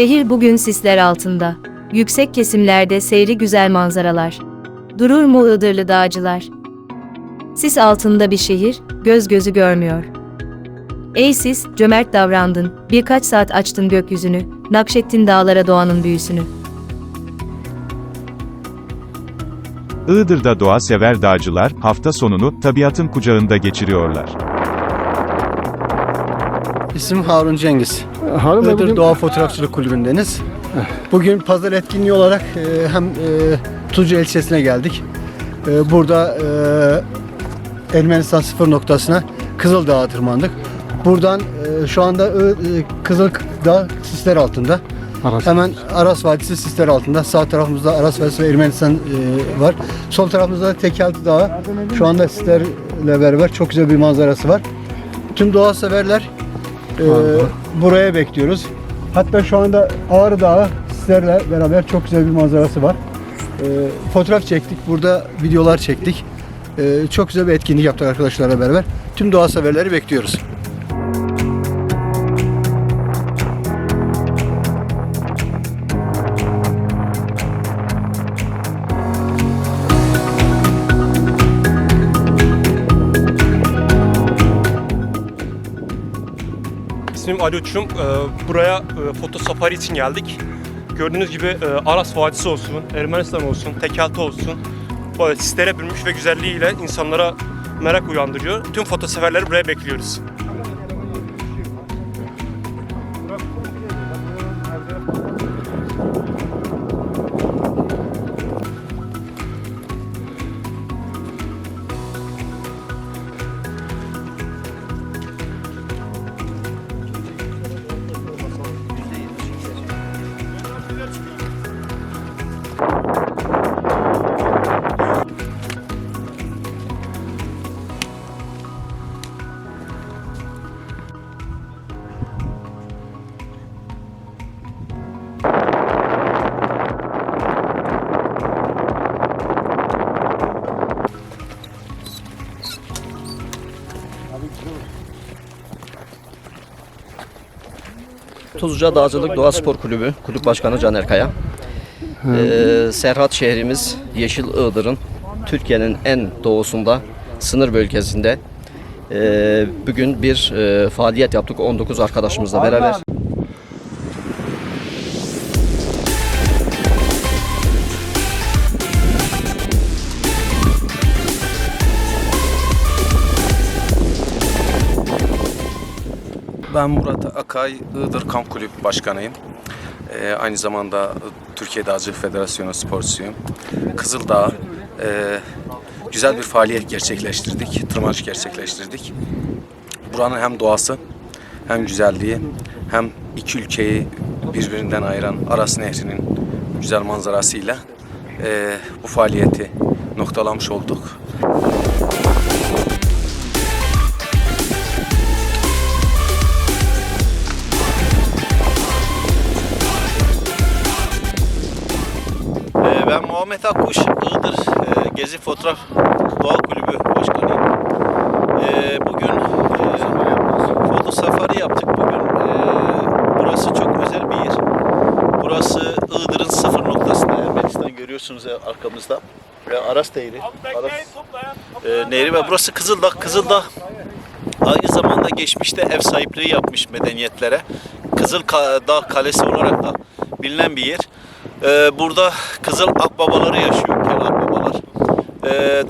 Şehir bugün sisler altında. Yüksek kesimlerde seyri güzel manzaralar. Durur mu Iğdırlı dağcılar? Sis altında bir şehir, göz gözü görmüyor. Ey sis, cömert davrandın, birkaç saat açtın gökyüzünü, nakşettin dağlara doğanın büyüsünü. Iğdır'da doğa sever dağcılar, hafta sonunu, tabiatın kucağında geçiriyorlar. İsmim Harun Cengiz. Harun Iğdır bugün Doğa Fotoğrafçılık Kulübü'ndeniz. Bugün pazar etkinliği olarak e, hem e, Tuzcu ilçesine geldik. E, burada e, Ermenistan sıfır noktasına Kızıldağ'a tırmandık. Buradan e, şu anda e, Kızıldağ sisler altında. Aras. Hemen Aras Vadisi sisler altında. Sağ tarafımızda Aras Vadisi ve Ermenistan e, var. Sol tarafımızda da Tekelti Dağı. Şu anda sislerle beraber çok güzel bir manzarası var. Tüm doğa severler e, buraya bekliyoruz. Hatta şu anda Ağrı Dağı sizlerle beraber çok güzel bir manzarası var. E, fotoğraf çektik, burada videolar çektik. E, çok güzel bir etkinlik yaptık arkadaşlarla beraber. Tüm doğa severleri bekliyoruz. İsmim Ali Uçum. Ee, Buraya e, foto safari için geldik. Gördüğünüz gibi e, Aras Vadisi olsun, Ermenistan olsun, Tekelti olsun. Böyle sislere bürünmüş ve güzelliğiyle insanlara merak uyandırıyor. Tüm foto severleri buraya bekliyoruz. Tuzluca Dağcılık Doğa Spor Kulübü Kulüp Başkanı Caner Kaya. Ee, Serhat şehrimiz Yeşil Iğdır'ın Türkiye'nin en doğusunda sınır bölgesinde ee, bugün bir ee, faaliyet yaptık 19 arkadaşımızla beraber. Ben Murat Akay, Iğdır Kamp Kulübü Başkanıyım. Ee, aynı zamanda Türkiye Dağcılık Federasyonu sporcusuyum. Kızıldağ e, güzel bir faaliyet gerçekleştirdik, tırmanış gerçekleştirdik. Buranın hem doğası hem güzelliği hem iki ülkeyi birbirinden ayıran Aras Nehri'nin güzel manzarasıyla e, bu faaliyeti noktalamış olduk. Gezi Fotoğraf Doğa Kulübü Başkanıyım. Ee, Bugün e, foto safari yaptık bugün. Ee, Burası çok özel bir yer. Burası Iğdır'ın sıfır noktasında. Ermenistan görüyorsunuz arkamızda. Ve Aras Nehri. Aras e, Nehri ve burası Kızıldağ. Kızıldağ aynı zamanda geçmişte ev sahipliği yapmış medeniyetlere. Kızıl Dağ Kalesi olarak da bilinen bir yer. Ee, burada Kızıl Akbabaları yaşıyor, Kel Akbabalar.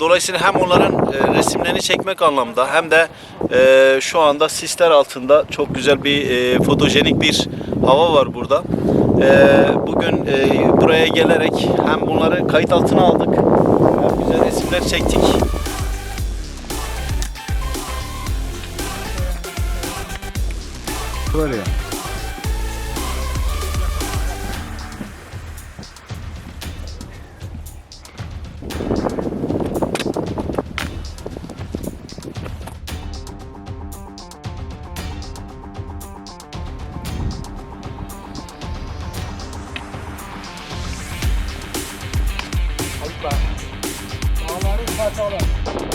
Dolayısıyla hem onların e, resimlerini çekmek anlamda hem de e, şu anda sisler altında çok güzel bir e, fotojenik bir hava var burada. Ee, bugün e, buraya gelerek hem bunları kayıt altına aldık hem güzel resimler çektik. Böyle そうど。